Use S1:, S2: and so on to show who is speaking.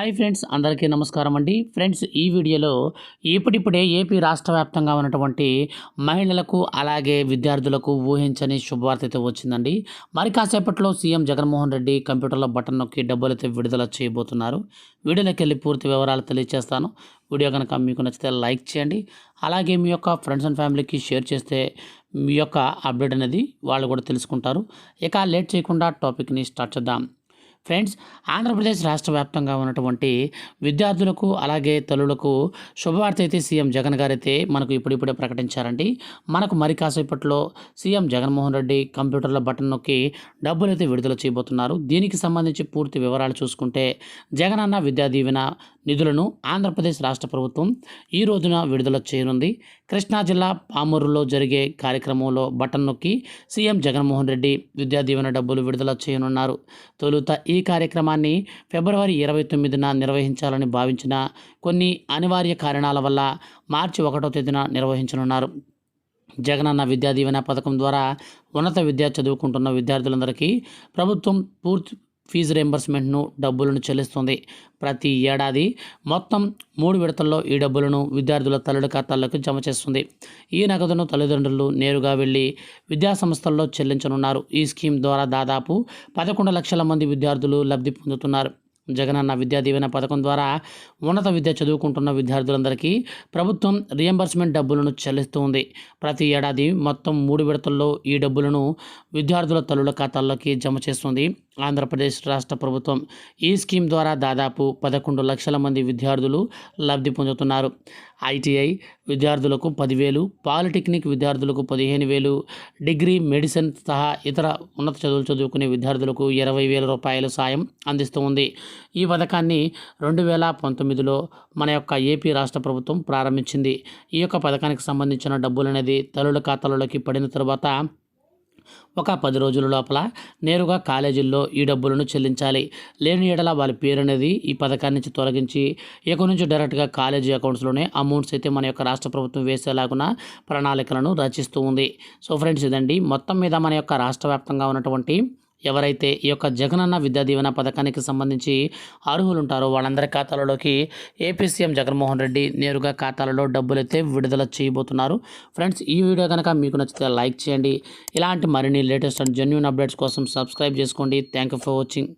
S1: Hi friends అందరికీ నమస్కారం అండి. ఫ్రెండ్స్ ఈ వీడియోలో ఇప్పుడిప్పుడే ఏపీ రాష్ట్ర వ్యాప్తంగా ఉన్నటువంటి మహిళలకు అలాగే విద్యార్థులకు ఊహించని శుభవార్త అయితే వచ్చిందండి. మరి కాసేపట్లో సీఎం జగన్మోహన్ రెడ్డి కంప్యూటర్లో బటన్ నొక్కి డబ్బులైతే విడుదల చేయబోతున్నారు. వీడియోలోకి వెళ్ళి పూర్తి వివరాలు తెలియజేస్తాను వీడియో కనుక మీకు నచ్చితే లైక్ చేయండి. అలాగే మీ యొక్క ఫ్రెండ్స్ అండ్ ఫ్యామిలీకి షేర్ చేస్తే మీ యొక్క అప్డేట్ అనేది వాళ్ళు కూడా తెలుసుకుంటారు. ఇక లేట్ చేయకుండా టాపిక్ని స్టార్ట్ చేద్దాం. ఫ్రెండ్స్ ఆంధ్రప్రదేశ్ రాష్ట్ర వ్యాప్తంగా ఉన్నటువంటి విద్యార్థులకు అలాగే తల్లులకు శుభవార్త అయితే సీఎం జగన్ గారైతే మనకు ఇప్పుడిప్పుడే ప్రకటించారండి. మనకు మరి కాసేపట్లో సీఎం జగన్మోహన్ రెడ్డి కంప్యూటర్ల బటన్ నొక్కి డబ్బులు అయితే విడుదల చేయబోతున్నారు. దీనికి సంబంధించి పూర్తి వివరాలు చూసుకుంటే జగనన్న విద్యా దీవెన నిధులను ఆంధ్రప్రదేశ్ రాష్ట్ర ప్రభుత్వం ఈ రోజున విడుదల చేయనుంది. కృష్ణా జిల్లా పామూరులో జరిగే కార్యక్రమంలో బటన్ నొక్కి సీఎం జగన్మోహన్ రెడ్డి విద్యా దీవెన డబ్బులు విడుదల చేయనున్నారు. తొలుత ఈ ఈ కార్యక్రమాన్ని ఫిబ్రవరి ఇరవై తొమ్మిదిన నిర్వహించాలని భావించిన కొన్ని అనివార్య కారణాల వల్ల మార్చి ఒకటో తేదీన నిర్వహించనున్నారు. జగనన్న విద్యా దీవెన పథకం ద్వారా ఉన్నత విద్య చదువుకుంటున్న విద్యార్థులందరికీ ప్రభుత్వం పూర్తి ఫీజు రియంబర్స్మెంట్ను డబ్బులను చెల్లిస్తుంది. ప్రతి ఏడాది మొత్తం మూడు విడతల్లో ఈ డబ్బులను విద్యార్థుల తల్లుల ఖాతాల్లోకి జమ చేస్తుంది. ఈ నగదును తల్లిదండ్రులు నేరుగా వెళ్ళి విద్యాసంస్థల్లో చెల్లించనున్నారు. ఈ స్కీమ్ ద్వారా దాదాపు పదకొండు లక్షల మంది విద్యార్థులు లబ్ధి పొందుతున్నారు. జగనన్న విద్యా దీవెన పథకం ద్వారా ఉన్నత విద్య చదువుకుంటున్న విద్యార్థులందరికీ ప్రభుత్వం రియంబర్స్మెంట్ డబ్బులను చెల్లిస్తుంది. ప్రతి ఏడాది మొత్తం మూడు విడతల్లో ఈ డబ్బులను విద్యార్థుల తల్లుల ఖాతాల్లోకి జమ చేస్తుంది. ఆంధ్రప్రదేశ్ రాష్ట్ర ప్రభుత్వం ఈ స్కీమ్ ద్వారా దాదాపు పదకొండు లక్షల మంది విద్యార్థులు లబ్ధి పొందుతున్నారు. ఐటీఐ విద్యార్థులకు పదివేలు పాలిటెక్నిక్ విద్యార్థులకు పదిహేను వేలు డిగ్రీ మెడిసిన్ సహా ఇతర ఉన్నత చదువులు చదువుకునే విద్యార్థులకు ఇరవై వేల రూపాయల సాయం అందిస్తూ ఉంది. ఈ పథకాన్ని రెండు వేల పంతొమ్మిదిలో మన యొక్క ఏపీ రాష్ట్ర ప్రభుత్వం ప్రారంభించింది. ఈ యొక్క పథకానికి సంబంధించిన డబ్బులు అనేది తల్లుల ఖాతాలలోకి పడిన తర్వాత ఒక పది రోజుల లోపల నేరుగా కాలేజీల్లో ఈ డబ్బులను చెల్లించాలి. లేని ఎడల వాళ్ళ పేరు అనేది ఈ పథకాన్ని నుంచి తొలగించి ఇక నుంచి డైరెక్ట్గా కాలేజీ అకౌంట్స్లోనే అమౌంట్స్ అయితే మన యొక్క రాష్ట్ర ప్రభుత్వం వేసేలాగున ప్రణాళికలను రచిస్తూ ఉంది. సో ఫ్రెండ్స్ ఇదండి. మొత్తం మీద మన యొక్క రాష్ట్ర వ్యాప్తంగా ఉన్నటువంటి ఎవరైతే ఈ యొక్క జగనన్న విద్యా దీవెన పథకానికి సంబంధించి అర్హులు ఉంటారో వాళ్ళందరి ఖాతాలలోకి ఏపీ సీఎం జగన్మోహన్ రెడ్డి నేరుగా ఖాతాలలో డబ్బులైతే విడుదల చేయబోతున్నారు. ఫ్రెండ్స్ ఈ వీడియో కనుక మీకు నచ్చితే లైక్ చేయండి. ఇలాంటి మరిన్ని లేటెస్ట్ అండ్ జెన్యున్ అప్డేట్స్ కోసం సబ్స్క్రైబ్ చేసుకోండి. Thank you for watching.